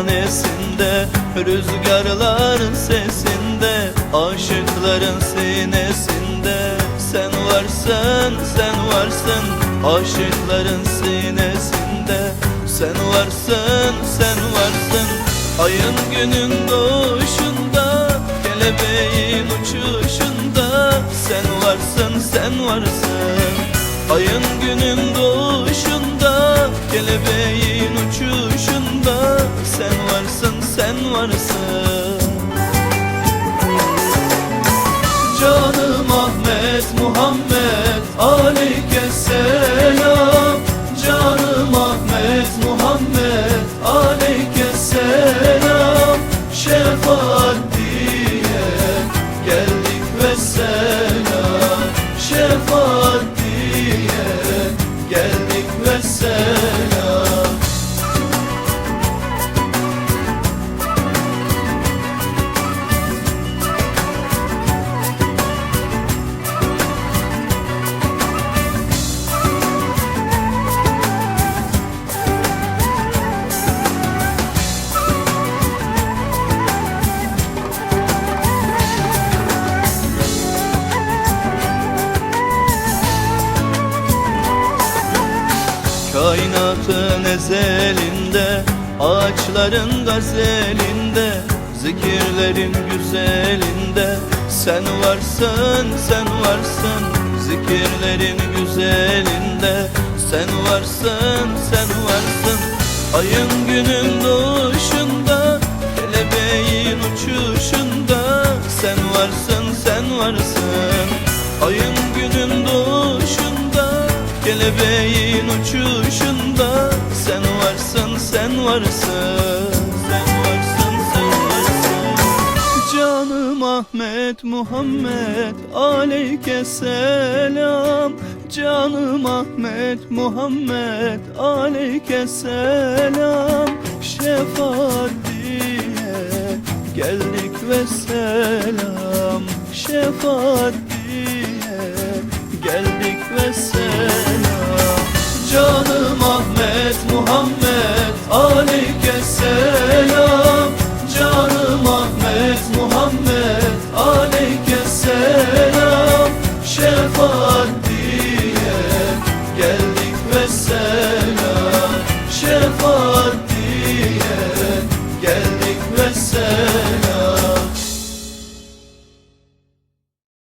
visanesinde Rüzgarların sesinde Aşıkların sinesinde. Sen varsın, sen varsın Aşıkların sinesinde. Sen varsın, sen varsın Ayın günün doğuşunda Kelebeğin uçuşunda. Sen varsın, sen varsın Ayın günün doğuşunda Kelebeğin uçuşunda Sen varsın, sen varsın. Canım Ahmet Muhammed Kainatın ezelinde Ağaçların gazelinde Zikirlerin güzelinde. Sen varsın, sen varsın Zikirlerin güzelinde. Sen varsın, sen varsın Ayın günün doğuşunda Kelebeğin uçuşunda. Sen varsın, sen varsın Ayın Kelebeğin uçuşunda Sen varsın, sen varsın Sen varsın, sen varsın. Canım Ahmet Muhammed Aleyke selam. Canım Ahmet Muhammed Aleyke selam. Şefaat diye geldik ve selam. Şefaat diye Canım Ahmet Muhammed aleyke selam Canım Ahmet Muhammed aleyke selam Şefaat diye geldik vesselam Şefaat diye geldik vesselam